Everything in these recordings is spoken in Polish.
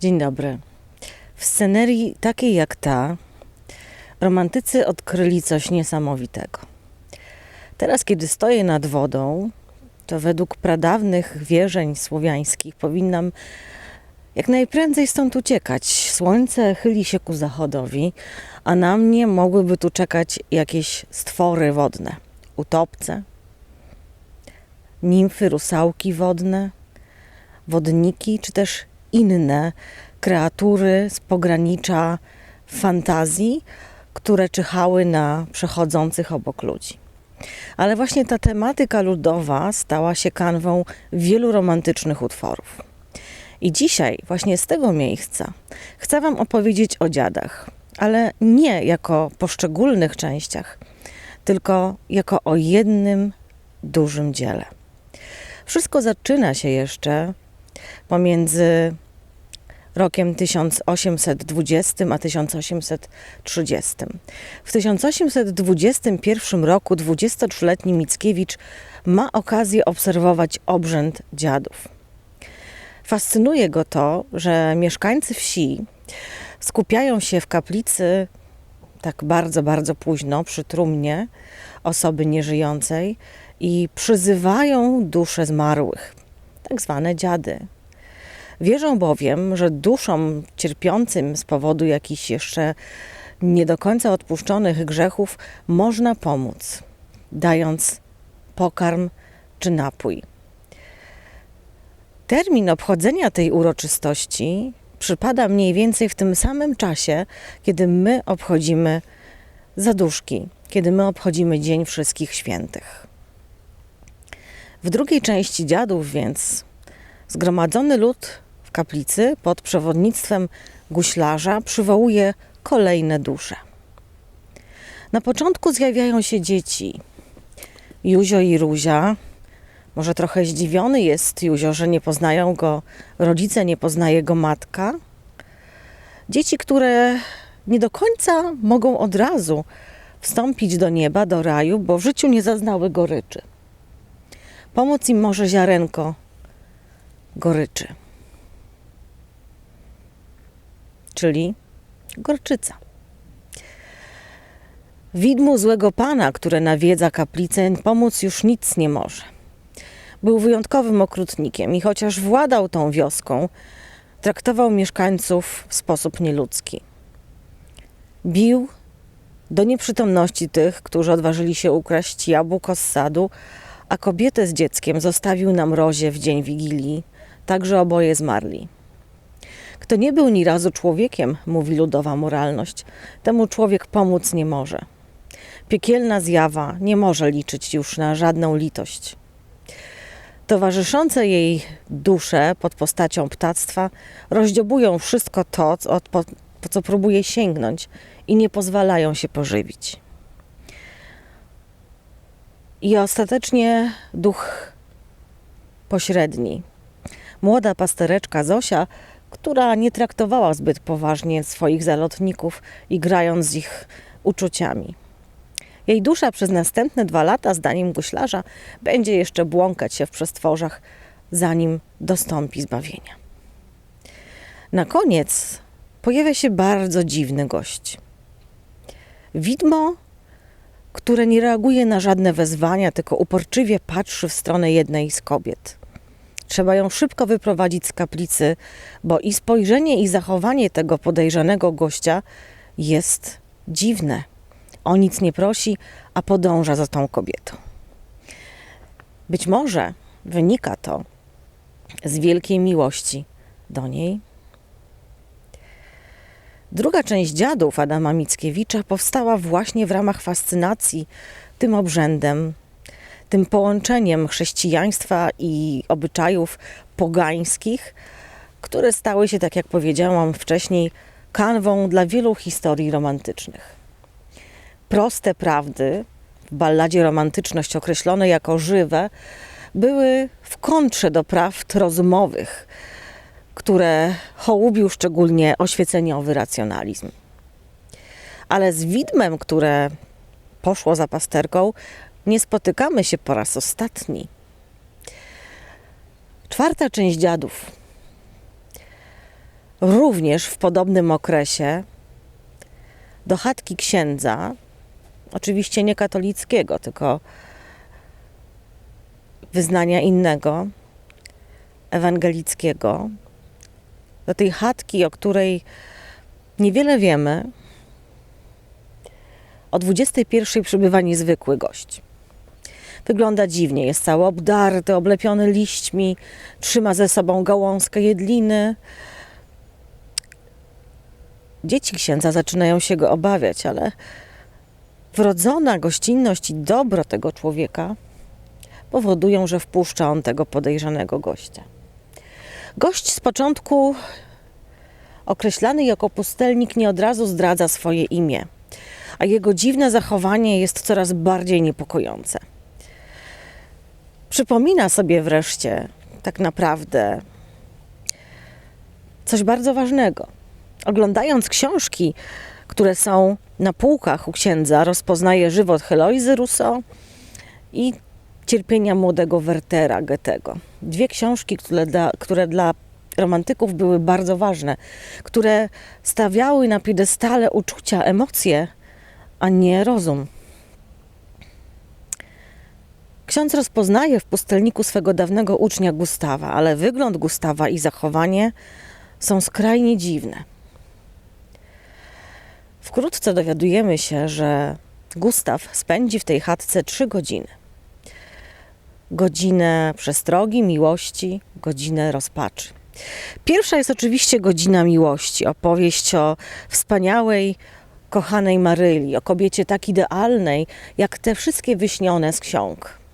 Dzień dobry. W scenerii takiej jak ta, romantycy odkryli coś niesamowitego. Teraz, kiedy stoję nad wodą, to według pradawnych wierzeń słowiańskich powinnam jak najprędzej stąd uciekać. Słońce chyli się ku zachodowi, a na mnie mogłyby tu czekać jakieś stwory wodne, utopce, nimfy, rusałki wodne, wodniki, czy też inne kreatury z pogranicza fantazji, które czyhały na przechodzących obok ludzi. Ale właśnie ta tematyka ludowa stała się kanwą wielu romantycznych utworów. I dzisiaj, właśnie z tego miejsca, chcę Wam opowiedzieć o dziadach, ale nie jako poszczególnych częściach, tylko jako o jednym dużym dziele. Wszystko zaczyna się jeszcze pomiędzy rokiem 1820 a 1830. W 1821 roku 23-letni Mickiewicz ma okazję obserwować obrzęd dziadów. Fascynuje go to, że mieszkańcy wsi skupiają się w kaplicy tak bardzo, bardzo późno przy trumnie osoby nieżyjącej i przyzywają dusze zmarłych, tak zwane dziady. Wierzą bowiem, że duszom cierpiącym z powodu jakichś jeszcze nie do końca odpuszczonych grzechów można pomóc, dając pokarm czy napój. Termin obchodzenia tej uroczystości przypada mniej więcej w tym samym czasie, kiedy my obchodzimy zaduszki, kiedy my obchodzimy Dzień Wszystkich Świętych. W drugiej części dziadów więc zgromadzony lud kaplicy pod przewodnictwem guślarza przywołuje kolejne dusze. Na początku zjawiają się dzieci. Juzio i Ruzia. Może trochę zdziwiony jest Juzio, że nie poznają go rodzice, nie poznaje go matka. Dzieci, które nie do końca mogą od razu wstąpić do nieba, do raju, bo w życiu nie zaznały goryczy. Pomóc im może ziarenko goryczy, czyli gorczyca. Widmu złego pana, które nawiedza kaplicę, pomóc już nic nie może. Był wyjątkowym okrutnikiem i chociaż władał tą wioską, traktował mieszkańców w sposób nieludzki. Bił do nieprzytomności tych, którzy odważyli się ukraść jabłko z sadu, a kobietę z dzieckiem zostawił na mrozie w dzień Wigilii, tak że oboje zmarli. Kto nie był ni razu człowiekiem, mówi ludowa moralność, temu człowiek pomóc nie może. Piekielna zjawa nie może liczyć już na żadną litość. Towarzyszące jej dusze pod postacią ptactwa rozdziobują wszystko to, po, po co próbuje sięgnąć i nie pozwalają się pożywić. I ostatecznie duch pośredni. Młoda pastereczka Zosia, która nie traktowała zbyt poważnie swoich zalotników i grając z ich uczuciami. Jej dusza przez następne dwa lata, zdaniem guślarza, będzie jeszcze błąkać się w przestworzach, zanim dostąpi zbawienia. Na koniec pojawia się bardzo dziwny gość. Widmo, które nie reaguje na żadne wezwania, tylko uporczywie patrzy w stronę jednej z kobiet. Trzeba ją szybko wyprowadzić z kaplicy, bo i spojrzenie, i zachowanie tego podejrzanego gościa jest dziwne. O nic nie prosi, a podąża za tą kobietą. Być może wynika to z wielkiej miłości do niej. Druga część dziadów Adama Mickiewicza powstała właśnie w ramach fascynacji tym obrzędem, tym połączeniem chrześcijaństwa i obyczajów pogańskich, które stały się, tak jak powiedziałam wcześniej, kanwą dla wielu historii romantycznych. Proste prawdy, w balladzie romantyczność określone jako żywe, były w kontrze do prawd rozumowych, które hołubił szczególnie oświeceniowy racjonalizm. Ale z widmem, które poszło za pasterką, nie spotykamy się po raz ostatni. Czwarta część dziadów również w podobnym okresie do chatki księdza, oczywiście nie katolickiego, tylko wyznania innego, ewangelickiego, do tej chatki, o której niewiele wiemy, o 21 przybywa niezwykły gość. Wygląda dziwnie, jest cały obdarty, oblepiony liśćmi, trzyma ze sobą gałązkę jedliny. Dzieci księdza zaczynają się go obawiać, ale wrodzona gościnność i dobro tego człowieka powodują, że wpuszcza on tego podejrzanego gościa. Gość z początku określany jako pustelnik nie od razu zdradza swoje imię, a jego dziwne zachowanie jest coraz bardziej niepokojące. Przypomina sobie wreszcie tak naprawdę coś bardzo ważnego. Oglądając książki, które są na półkach u księdza, rozpoznaje żywot Heloizy Rousseau i cierpienia młodego Wertera Goethego. Dwie książki, które dla, które dla romantyków były bardzo ważne, które stawiały na piedestale uczucia, emocje, a nie rozum. Ksiądz rozpoznaje w pustelniku swego dawnego ucznia Gustawa, ale wygląd Gustawa i zachowanie są skrajnie dziwne. Wkrótce dowiadujemy się, że Gustaw spędzi w tej chatce trzy godziny. Godzinę przestrogi, miłości, godzinę rozpaczy. Pierwsza jest oczywiście godzina miłości, opowieść o wspaniałej, kochanej Maryli, o kobiecie tak idealnej, jak te wszystkie wyśnione z ksiąg.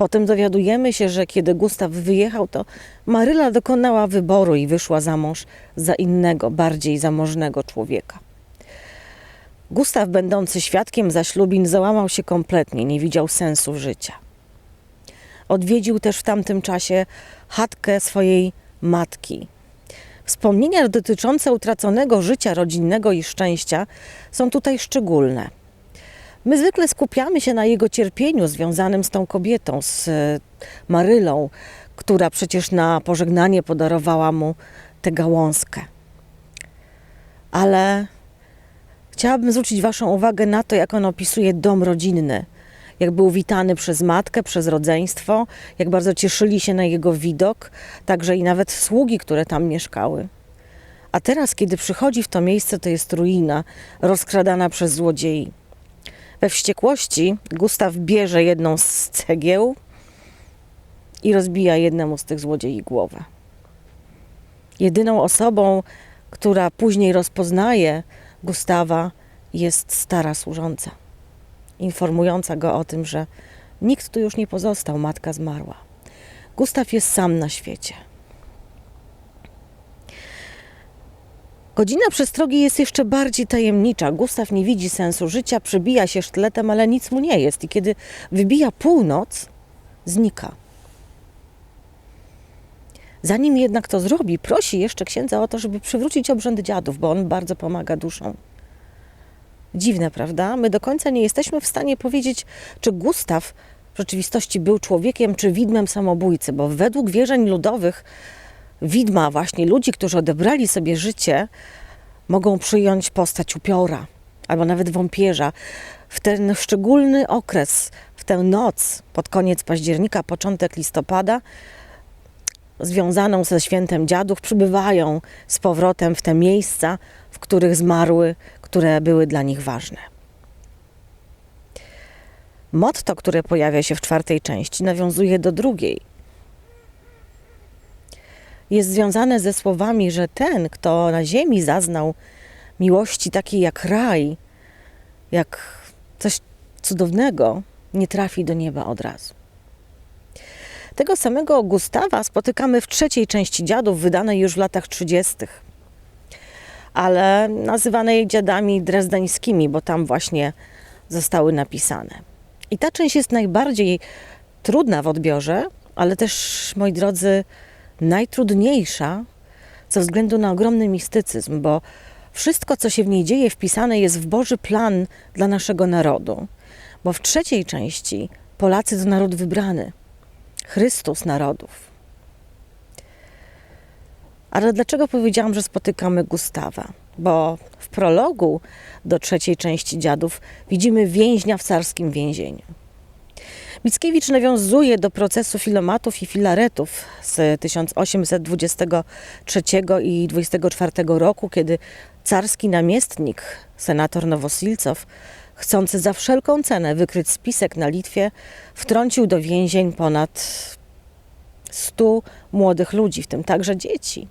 Potem dowiadujemy się, że kiedy Gustaw wyjechał, to Maryla dokonała wyboru i wyszła za mąż za innego, bardziej zamożnego człowieka. Gustaw, będący świadkiem zaślubin, załamał się kompletnie, nie widział sensu życia. Odwiedził też w tamtym czasie chatkę swojej matki. Wspomnienia dotyczące utraconego życia rodzinnego i szczęścia są tutaj szczególne. My zwykle skupiamy się na jego cierpieniu związanym z tą kobietą, z e, Marylą, która przecież na pożegnanie podarowała mu tę gałązkę. Ale chciałabym zwrócić Waszą uwagę na to, jak on opisuje dom rodzinny. Jak był witany przez matkę, przez rodzeństwo, jak bardzo cieszyli się na jego widok, także i nawet sługi, które tam mieszkały. A teraz, kiedy przychodzi w to miejsce, to jest ruina, rozkradana przez złodziei. We wściekłości Gustaw bierze jedną z cegieł i rozbija jednemu z tych złodziei głowę. Jedyną osobą, która później rozpoznaje Gustawa, jest stara służąca, informująca go o tym, że nikt tu już nie pozostał, matka zmarła. Gustaw jest sam na świecie. Godzina przestrogi jest jeszcze bardziej tajemnicza. Gustaw nie widzi sensu życia, przybija się sztyletem, ale nic mu nie jest. I kiedy wybija północ, znika. Zanim jednak to zrobi, prosi jeszcze księdza o to, żeby przywrócić obrzęd dziadów, bo on bardzo pomaga duszom. Dziwne, prawda? My do końca nie jesteśmy w stanie powiedzieć, czy Gustaw w rzeczywistości był człowiekiem, czy widmem samobójcy, bo według wierzeń ludowych widma, właśnie ludzi, którzy odebrali sobie życie, mogą przyjąć postać upiora albo nawet wąpierza. W ten szczególny okres, w tę noc pod koniec października, początek listopada, związaną ze świętem dziadów, przybywają z powrotem w te miejsca, w których zmarły, które były dla nich ważne. Motto, które pojawia się w czwartej części, nawiązuje do drugiej, jest związane ze słowami, że ten, kto na ziemi zaznał miłości takiej jak raj, jak coś cudownego, nie trafi do nieba od razu. Tego samego Gustawa spotykamy w trzeciej części dziadów, wydanej już w latach 30., ale nazywanej dziadami drezdeńskimi, bo tam właśnie zostały napisane. I ta część jest najbardziej trudna w odbiorze, ale też, moi drodzy, najtrudniejsza ze względu na ogromny mistycyzm, bo wszystko, co się w niej dzieje, wpisane jest w Boży plan dla naszego narodu. Bo w trzeciej części Polacy to naród wybrany, Chrystus narodów. Ale dlaczego powiedziałam, że spotykamy Gustawa? Bo w prologu do trzeciej części dziadów widzimy więźnia w carskim więzieniu. Mickiewicz nawiązuje do procesu filomatów i filaretów z 1823 i 24 roku, kiedy carski namiestnik, senator Nowosilcow, chcący za wszelką cenę wykryć spisek na Litwie, wtrącił do więzień ponad 100 młodych ludzi, w tym także dzieci.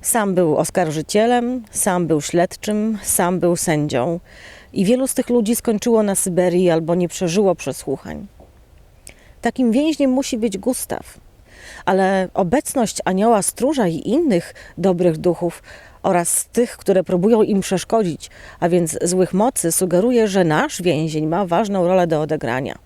Sam był oskarżycielem, sam był śledczym, sam był sędzią i wielu z tych ludzi skończyło na Syberii albo nie przeżyło przesłuchań. Takim więźniem musi być Gustaw, ale obecność anioła stróża i innych dobrych duchów oraz tych, które próbują im przeszkodzić, a więc złych mocy, sugeruje, że nasz więzień ma ważną rolę do odegrania.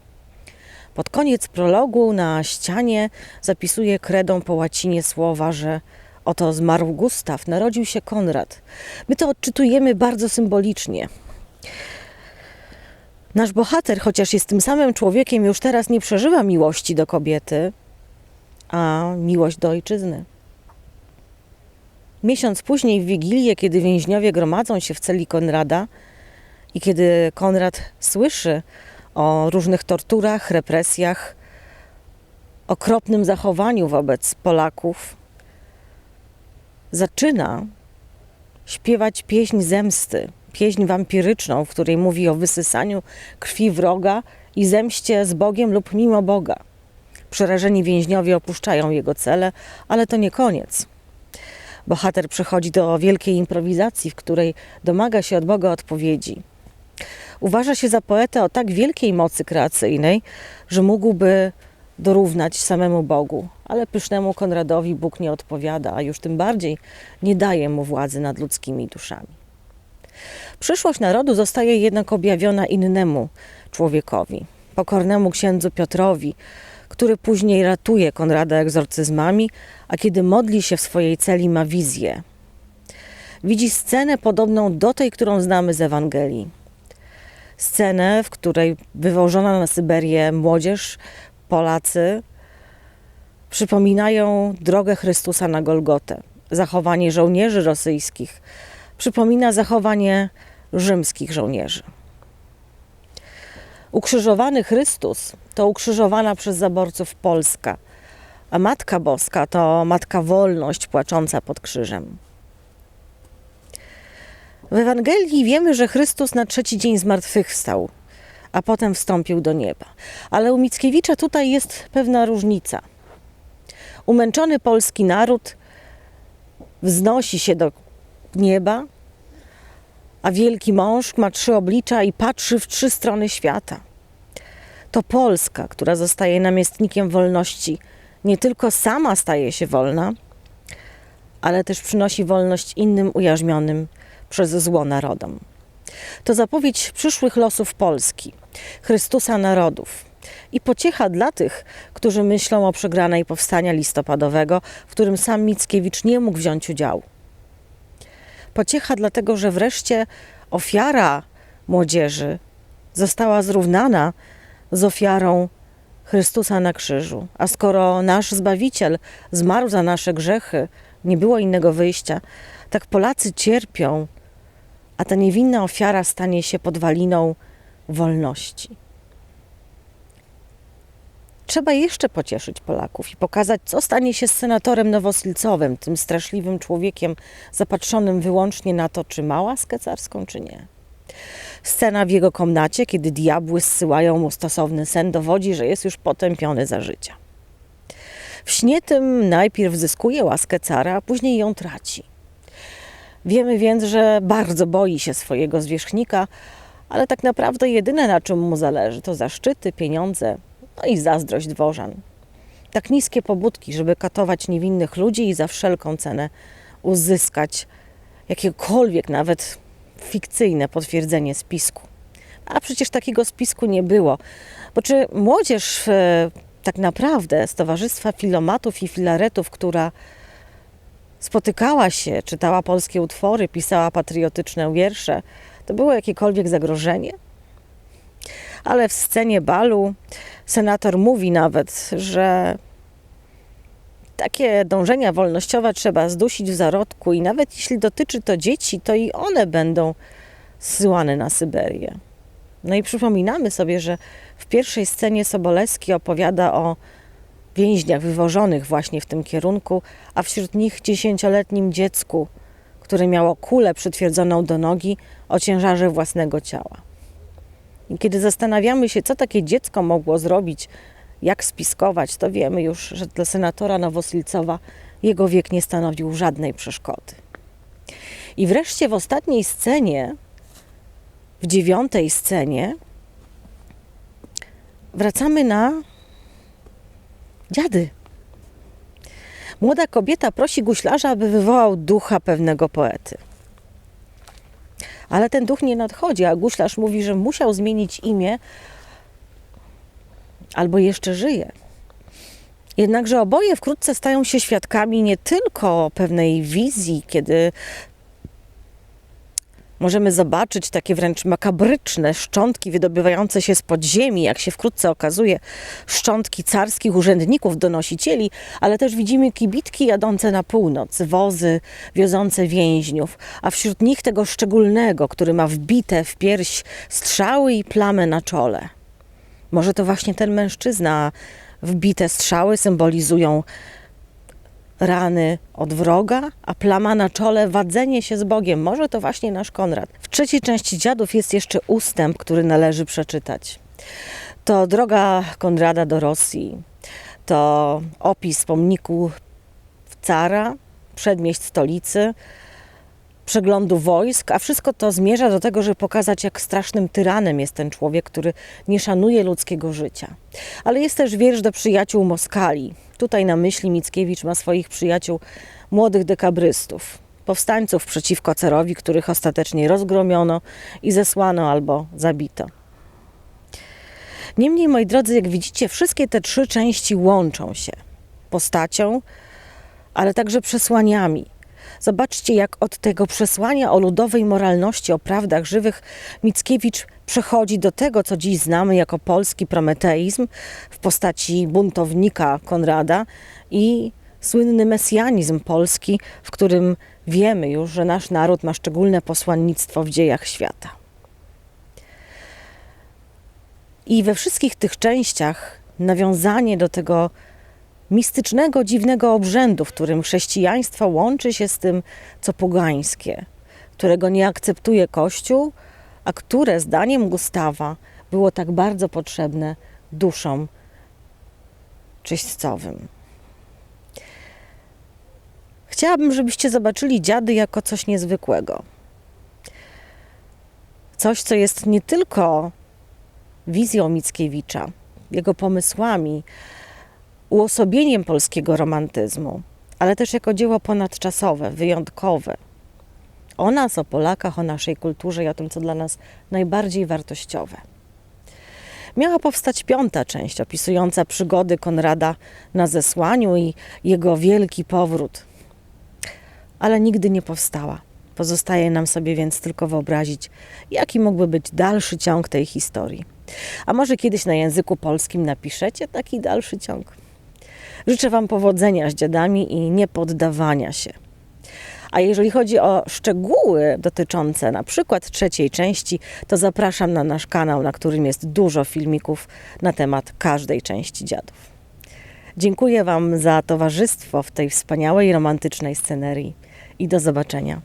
Pod koniec prologu na ścianie zapisuje kredą po łacinie słowa, że oto zmarł Gustaw, narodził się Konrad. My to odczytujemy bardzo symbolicznie. Nasz bohater, chociaż jest tym samym człowiekiem, już teraz nie przeżywa miłości do kobiety, a miłość do ojczyzny. Miesiąc później, w Wigilię, kiedy więźniowie gromadzą się w celi Konrada i kiedy Konrad słyszy o różnych torturach, represjach, okropnym zachowaniu wobec Polaków, zaczyna śpiewać pieśń zemsty, pieśń wampiryczną, w której mówi o wysysaniu krwi wroga i zemście z Bogiem lub mimo Boga. Przerażeni więźniowie opuszczają jego cele, ale to nie koniec. Bohater przechodzi do wielkiej improwizacji, w której domaga się od Boga odpowiedzi. Uważa się za poetę o tak wielkiej mocy kreacyjnej, że mógłby dorównać samemu Bogu, ale pysznemu Konradowi Bóg nie odpowiada, a już tym bardziej nie daje mu władzy nad ludzkimi duszami. Przyszłość narodu zostaje jednak objawiona innemu człowiekowi, pokornemu księdzu Piotrowi, który później ratuje Konrada egzorcyzmami, a kiedy modli się w swojej celi, ma wizję. Widzi scenę podobną do tej, którą znamy z Ewangelii. Scenę, w której wywożona na Syberię młodzież, Polacy, przypominają drogę Chrystusa na Golgotę. Zachowanie żołnierzy rosyjskich przypomina zachowanie rzymskich żołnierzy. Ukrzyżowany Chrystus to ukrzyżowana przez zaborców Polska, a Matka Boska to Matka Wolność płacząca pod krzyżem. W Ewangelii wiemy, że Chrystus na trzeci dzień zmartwychwstał, a potem wstąpił do nieba. Ale u Mickiewicza tutaj jest pewna różnica. Umęczony polski naród wznosi się do nieba, a wielki mąż ma trzy oblicza i patrzy w trzy strony świata. To Polska, która zostaje namiestnikiem wolności, nie tylko sama staje się wolna, ale też przynosi wolność innym ujarzmionym przez zło narodom. To zapowiedź przyszłych losów Polski, Chrystusa narodów i pociecha dla tych, którzy myślą o przegranej powstania listopadowego, w którym sam Mickiewicz nie mógł wziąć udziału. Pociecha dlatego, że wreszcie ofiara młodzieży została zrównana z ofiarą Chrystusa na krzyżu. A skoro nasz Zbawiciel zmarł za nasze grzechy, nie było innego wyjścia, tak Polacy cierpią, a ta niewinna ofiara stanie się podwaliną wolności. Trzeba jeszcze pocieszyć Polaków i pokazać, co stanie się z senatorem Nowosilcowym, tym straszliwym człowiekiem zapatrzonym wyłącznie na to, czy ma łaskę carską, czy nie. Scena w jego komnacie, kiedy diabły zsyłają mu stosowny sen, dowodzi, że jest już potępiony za życia. W śnie tym najpierw zyskuje łaskę cara, a później ją traci. Wiemy więc, że bardzo boi się swojego zwierzchnika, ale tak naprawdę jedyne na czym mu zależy to zaszczyty, pieniądze, no i zazdrość dworzan. Tak niskie pobudki, żeby katować niewinnych ludzi i za wszelką cenę uzyskać jakiekolwiek nawet fikcyjne potwierdzenie spisku. A przecież takiego spisku nie było. Bo czy młodzież e, tak naprawdę z Towarzystwa Filomatów i Filaretów, która spotykała się, czytała polskie utwory, pisała patriotyczne wiersze, to było jakiekolwiek zagrożenie? Ale w scenie balu senator mówi nawet, że takie dążenia wolnościowe trzeba zdusić w zarodku i nawet jeśli dotyczy to dzieci, to i one będą zsyłane na Syberię. No i przypominamy sobie, że w pierwszej scenie Sobolewski opowiada o więźniach wywożonych właśnie w tym kierunku, a wśród nich dziesięcioletnim dziecku, które miało kulę przytwierdzoną do nogi o ciężarze własnego ciała. I kiedy zastanawiamy się, co takie dziecko mogło zrobić, jak spiskować, to wiemy już, że dla senatora Nowosilcowa jego wiek nie stanowił żadnej przeszkody. I wreszcie w ostatniej scenie, w dziewiątej scenie, wracamy na dziady. Młoda kobieta prosi guślarza, aby wywołał ducha pewnego poety. Ale ten duch nie nadchodzi, a guślarz mówi, że musiał zmienić imię albo jeszcze żyje. Jednakże oboje wkrótce stają się świadkami nie tylko pewnej wizji, kiedy możemy zobaczyć takie wręcz makabryczne szczątki wydobywające się z podziemi, jak się wkrótce okazuje, szczątki carskich urzędników, donosicieli, ale też widzimy kibitki jadące na północ, wozy wiozące więźniów, a wśród nich tego szczególnego, który ma wbite w pierś strzały i plamę na czole. Może to właśnie ten mężczyzna, wbite strzały symbolizują rany od wroga, a plama na czole wadzenie się z Bogiem. Może to właśnie nasz Konrad. W trzeciej części Dziadów jest jeszcze ustęp, który należy przeczytać. To droga Konrada do Rosji. To opis pomniku cara, przedmieść stolicy, przeglądu wojsk, a wszystko to zmierza do tego, żeby pokazać, jak strasznym tyranem jest ten człowiek, który nie szanuje ludzkiego życia. Ale jest też wiersz do przyjaciół Moskali. Tutaj na myśli Mickiewicz ma swoich przyjaciół młodych dekabrystów, powstańców przeciwko carowi, których ostatecznie rozgromiono i zesłano albo zabito. Niemniej, moi drodzy, jak widzicie, wszystkie te trzy części łączą się postacią, ale także przesłaniami – Zobaczcie, jak od tego przesłania o ludowej moralności, o prawdach żywych Mickiewicz przechodzi do tego, co dziś znamy jako polski prometeizm w postaci buntownika Konrada i słynny mesjanizm polski, w którym wiemy już, że nasz naród ma szczególne posłannictwo w dziejach świata. I we wszystkich tych częściach nawiązanie do tego mistycznego, dziwnego obrzędu, w którym chrześcijaństwo łączy się z tym, co pogańskie, którego nie akceptuje Kościół, a które, zdaniem Gustawa, było tak bardzo potrzebne duszom czyśćcowym. Chciałabym, żebyście zobaczyli dziady jako coś niezwykłego. Coś, co jest nie tylko wizją Mickiewicza, jego pomysłami, uosobieniem polskiego romantyzmu, ale też jako dzieło ponadczasowe, wyjątkowe. O nas, o Polakach, o naszej kulturze i o tym, co dla nas najbardziej wartościowe. Miała powstać piąta część opisująca przygody Konrada na zesłaniu i jego wielki powrót, ale nigdy nie powstała. Pozostaje nam sobie więc tylko wyobrazić, jaki mógłby być dalszy ciąg tej historii. A może kiedyś na języku polskim napiszecie taki dalszy ciąg? Życzę Wam powodzenia z dziadami i niepoddawania się. A jeżeli chodzi o szczegóły dotyczące na przykład trzeciej części, to zapraszam na nasz kanał, na którym jest dużo filmików na temat każdej części dziadów. Dziękuję Wam za towarzystwo w tej wspaniałej, romantycznej scenerii i do zobaczenia.